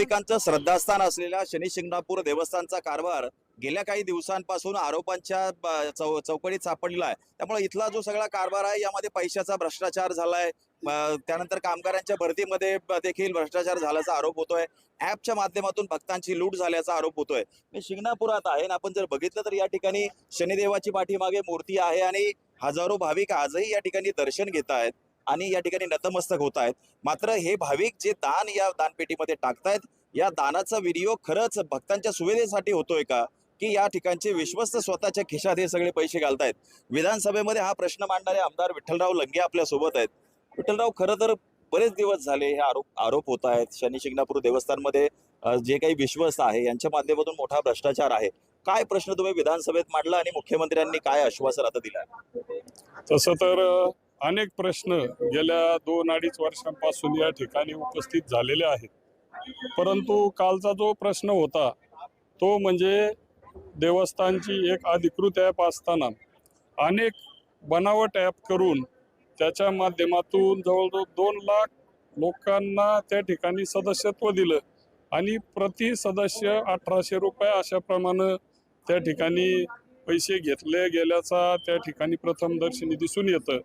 नागरिकांचं श्रद्धास्थान असलेल्या शनी शिंगणापूर देवस्थानचा कारभार गेल्या काही दिवसांपासून आरोपांच्या चौ चौकडीत सापडलेला आहे. त्यामुळे इथला जो सगळा कारभार आहे यामध्ये पैशाचा भ्रष्टाचार झालाय. त्यानंतर कामगारांच्या भरतीमध्ये देखील भ्रष्टाचार झाल्याचा आरोप होतोय. ऍपच्या माध्यमातून भक्तांची लूट झाल्याचा आरोप होतोय. मी शिंगणापुरात आहे आणि आपण जर बघितलं तर या ठिकाणी शनिदेवाची पाठीमागे मूर्ती आहे आणि हजारो भाविक आजही या ठिकाणी दर्शन घेत आहेत. आणि या ठिकाणी नतमस्तक होत आहेत मात्र हे भाविक जे दान या दानपेटीमध्ये टाकतायत या दानाचा विनियोग खरंच भक्तांच्या सुविधेसाठी होतोय का? की या ठिकाणचे विश्वस्त स्वतःच्या खिशात हे सगळे पैसे घालतायत. विधानसभेमध्ये हा प्रश्न मांडणारे आमदार विठ्ठलराव लंगे आपल्यासोबत आहेत. विठ्ठलराव खरं तर बरेच दिवस झाले हे आरोप आरोप होत आहेत. शनी शिंगणापूर देवस्थानमध्ये जे काही विश्वस्त आहे यांच्या माध्यमातून मोठा भ्रष्टाचार आहे. काय प्रश्न तुम्ही विधानसभेत मांडला आणि मुख्यमंत्र्यांनी काय आश्वासन आता दिलं तसं तर अनेक प्रश्न गेल्या दोन अडीच वर्षांपासून या ठिकाणी उपस्थित झालेले आहेत. परंतु कालचा जो प्रश्न होता तो म्हणजे देवस्थानची एक अधिकृत ॲप असताना अनेक बनावट ॲप करून त्याच्या माध्यमातून जवळजवळ दोन लाख लोकांना त्या ठिकाणी सदस्यत्व दिलं आणि प्रति सदस्य अठराशे रुपये अशाप्रमाणे त्या ठिकाणी पैसे घेतले गेल्याचा त्या ठिकाणी प्रथमदर्शनी दिसून येतं.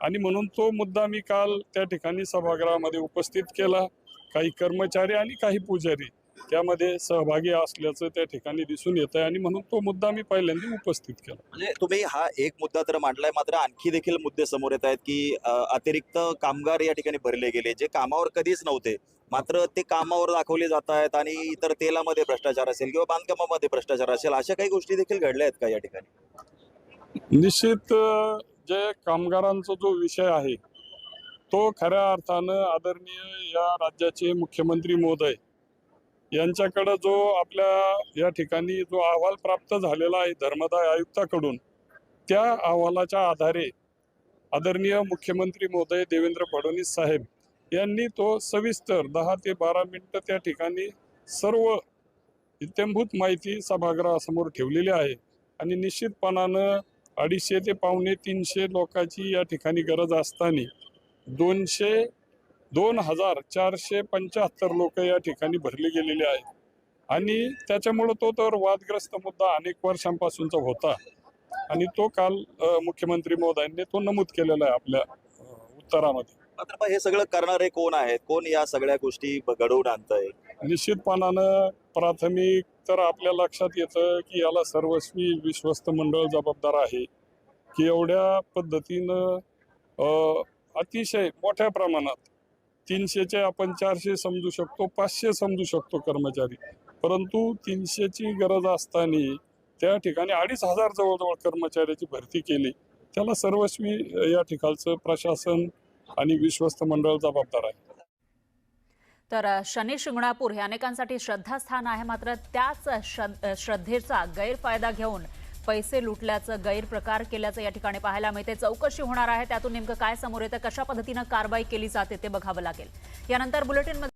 आणि म्हणून तो मुद्दा मी काल त्या ठिकाणी सभागृहामध्ये उपस्थित केला. काही कर्मचारी आणि काही पुजारी त्यामध्ये सहभागी असल्याचं त्या ठिकाणी दिसून येत आहे आणि म्हणून तो मुद्दा मी पहिल्यांदा उपस्थित केला. म्हणजे तुम्ही हा एक मुद्दा तर मांडलाय मात्र आणखी देखील मुद्दे समोर येत आहेत की अतिरिक्त कामगार या ठिकाणी भरले गेले जे कामावर कधीच नव्हते मात्र ते कामावर दाखवले जात आहेत आणि इतर तेलामध्ये भ्रष्टाचार असेल किंवा बांधकामामध्ये भ्रष्टाचार असेल अशा काही गोष्टी देखील घडल्या आहेत का या ठिकाणी? निश्चित जे कामगारांचा जो विषय आहे तो खऱ्या अर्थानं आदरणीय या राज्याचे मुख्यमंत्री महोदय यांच्याकडं जो आपल्या या ठिकाणी जो अहवाल प्राप्त झालेला आहे धर्मदाय आयुक्ताकडून त्या अहवालाच्या आधारे आदरणीय मुख्यमंत्री महोदय देवेंद्र फडणवीस साहेब यांनी तो सविस्तर दहा ते बारा मिनटं त्या ठिकाणी सर्व इत्यंभूत माहिती सभागृहासमोर ठेवलेली आहे. आणि निश्चितपणानं अडीचशे ते पावणे तीनशे लोकांची या ठिकाणी गरज असताना दोनशे दोन हजार चारशे पंच्याहत्तर लोक या ठिकाणी भरले गेलेले आहेत. आणि त्याच्यामुळं तो तर वादग्रस्त मुद्दा अनेक वर्षांपासूनचा होता. आणि तो काल मुख्यमंत्री महोदयांनी तो नमूद केलेला आहे आपल्या उत्तरामध्ये. मात्र हे सगळं करणारे कोण आहेत? कोण या सगळ्या गोष्टी घडवून आणतंय? निश्चितपणानं प्राथमिक तर आपल्या लक्षात येतं की याला सर्वस्वी विश्वस्त मंडळ जबाबदार आहे. की एवढ्या पद्धतीनं अतिशय मोठ्या प्रमाणात तीनशेचे आपण चारशे समजू शकतो पाचशे समजू शकतो कर्मचारी. परंतु तीनशेची गरज असताना त्या ठिकाणी अडीच हजार जवळजवळ कर्मचाऱ्याची भरती केली. त्याला सर्वस्वी या ठिकाणचं प्रशासन आणि विश्वस्त मंडळ जबाबदार आहे. तर शनी शिंगणापूर हे अनेकांसाठी श्रद्धास्थान आहे. मात्र त्याच श्रद्धेचा गैरफायदा घेऊन पैसे लुटल्याचं गैरप्रकार केल्याचं या ठिकाणी पाहायला मिळते. चौकशी होणार आहे. त्यातून नेमकं काय समोर येतं? कशा पद्धतीनं कारवाई केली जाते ते बघावं लागेल. यानंतर बुलेटिनमध्ये